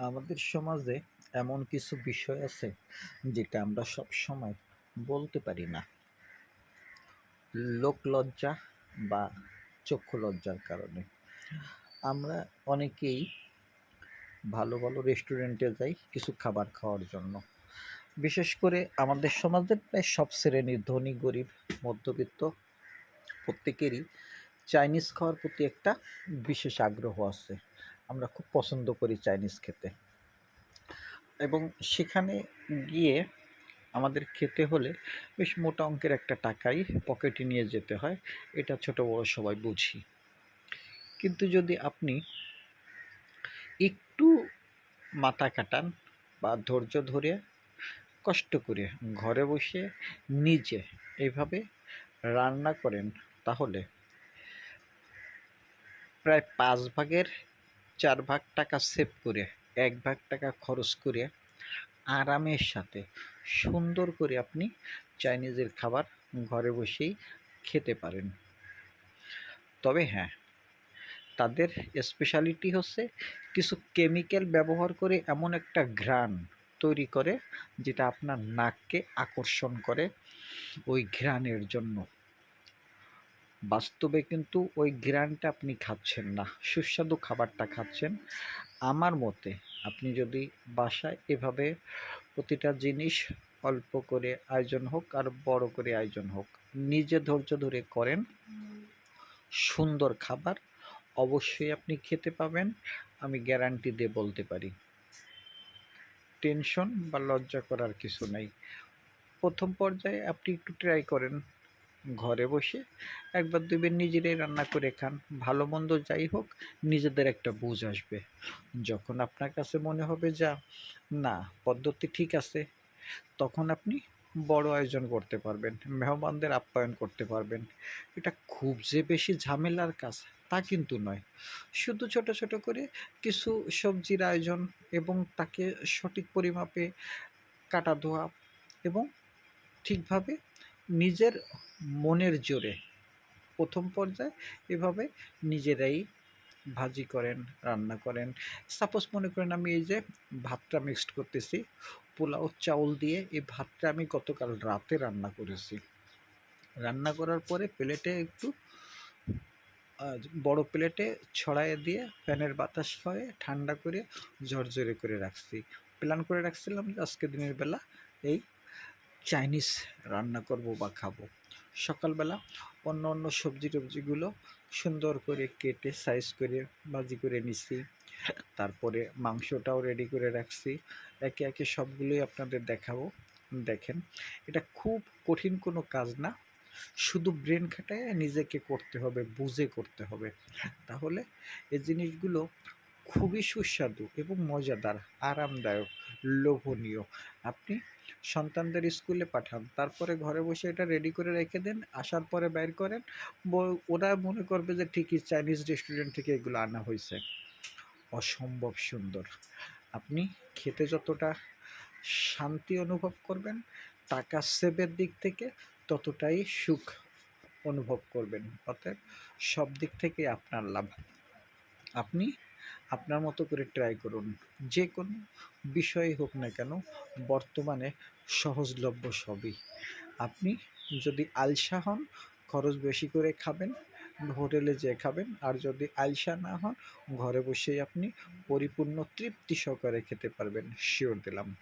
আমাদের সমাজে এমন কিছু বিষয় আছে যেটা আমরা সব সময় বলতে পারি না। লোক লজ্জা বা চক্ষু লজ্জার কারণে। আমরা অনেকেই ভালো ভালো রেস্টুরেন্টে যাই কিছু খাবার খাওয়ার জন্য। বিশেষ করে আমাদের সমাজের প্রায় সব শ্রেণির ধনী, গরিব, মধ্যবিত্ত প্রত্যেকেরই চাইনিজ খাওয়ার প্রতি একটা বিশেষ আগ্রহ আছে। আমরা খুব পছন্দ করি চাইনিজ খেতে। এবং সেখানে গিয়ে আমাদের খেতে হলে বেশ মোটা অঙ্কের একটা টাকাই পকেটে নিয়ে যেতে হয়, এটা ছোট বড় সবাই বুঝি। কিন্তু যদি আপনি একটু মাথা কাটান বা ধৈর্য ধরে কষ্ট করে ঘরে বসে নিজে এইভাবে রান্না করেন, তাহলে প্রায় পাঁচ ভাগের চার ভাগ টাকা সেভ করে, এক ভাগ টাকা খরচ করে আরামের সাথে সুন্দর করে আপনি চাইনিজের খাবার ঘরে বসেই খেতে পারেন। তবে হ্যাঁ তাদের স্পেশালিটি হচ্ছে কিছু কেমিক্যাল ব্যবহার করে এমন একটা ঘ্রাণ তৈরি করে, যেটা আপনার নাককে আকর্ষণ করে ওই ঘ্রাণের জন্য। বাস্তবে কিন্তু ওই ঘ্রাণটা আপনি খাচ্ছেন না, সুস্বাদু খাবারটা খাচ্ছেন। আমার মতে আপনি যদি বাসায় এভাবে প্রতিটা জিনিস অল্প করে আয়োজন হোক আর বড় করে আয়োজন হোক, নিজে ধৈর্য ধরে করেন, সুন্দর খাবার অবশ্যই আপনি খেতে পাবেন, আমি গ্যারান্টি দিয়ে বলতে পারি। টেনশন বা লজ্জা করার কিছু নাই। প্রথম পর্যায়ে আপনি একটু ট্রাই করেন। ঘরে বসে একবার দুইবার নিজেরাই রান্না করে খান। ভালো মন্দ যাই হোক, নিজেদের একটা বুঝ আসবে। যখন আপনার কাছে মনে হবে যা, না, পদ্ধতি ঠিক আছে, তখন আপনি বড় আয়োজন করতে পারবেন, মেহমানদের আপ্যায়ন করতে পারবেন। এটা খুব যে বেশি ঝামেলার কাজ, তা কিন্তু নয়। শুধু ছোট ছোট করে কিছু সবজির আয়োজন এবং তাকে সঠিক পরিমাপে কাটা ধোয়া এবং ঠিকভাবে নিজের মনের জোরে প্রথম পর্যায়ে এভাবে নিজেরাই ভাজি করেন, রান্না করেন। সাপোজ মনে করেন আমি এই যে ভাতটা মিক্সড করতেছি, পোলাও, চাউল দিয়ে এই ভাতটা আমি গতকাল রাতে রান্না করেছি। রান্না করার পরে প্লেটে একটু বড় প্লেটে ছড়াইয়ে দিয়ে ফ্যানের বাতাস খাওয়ে ঠান্ডা করে ঝরঝরে করে রাখছি। প্ল্যান করে রাখছিলাম যে আজকে দিনের বেলা এই চাইনিজ রান্না করব বা খাব। সকালবেলা অন্য অন্য সবজি টবজিগুলো সুন্দর করে কেটে সাইজ করে ভাজি করে নিছি। তারপরে মাংসটাও রেডি করে রাখছি। একে একে সবগুলোই আপনাদের দেখাবো। দেখেন, এটা খুব কঠিন কোনো কাজ না। শুধু ব্রেন খাটায় নিজেকে করতে হবে, বুঝে করতে হবে। তাহলে এই জিনিসগুলো খুবই সুস্বাদু এবং মজাদার, আরামদায়ক, লোভনীয়। আপনি সন্তানদের স্কুলে পাঠান, তারপরে ঘরে বসে এটা রেডি করে রেখে দেন, আসার পরে বের করেন। ওরা মনে করবে যে ঠিকই চাইনিজ রেস্টুরেন্ট থেকে এগুলো আনা হয়েছে। অসম্ভব সুন্দর। আপনি খেতে যতটা শান্তি অনুভব করবেন, টাকা সেভের দিক থেকে ততটাই সুখ অনুভব করবেন। অতএব সব দিক থেকে আপনার লাভ। আপনি আপনার মতো করে ট্রাই করুন। যে কোনো বিষয়ে হোক না কেন, বর্তমানে সহজলভ্য সবই। আপনি যদি আলসা হন, খরচ বেশি করে খাবেন, হোটেলে যেয়ে খাবেন, আর যদি আলসা না হন, ঘরে বসেই আপনি পরিপূর্ণ তৃপ্তি সহকারে খেতে পারবেন। শিওর দিলাম।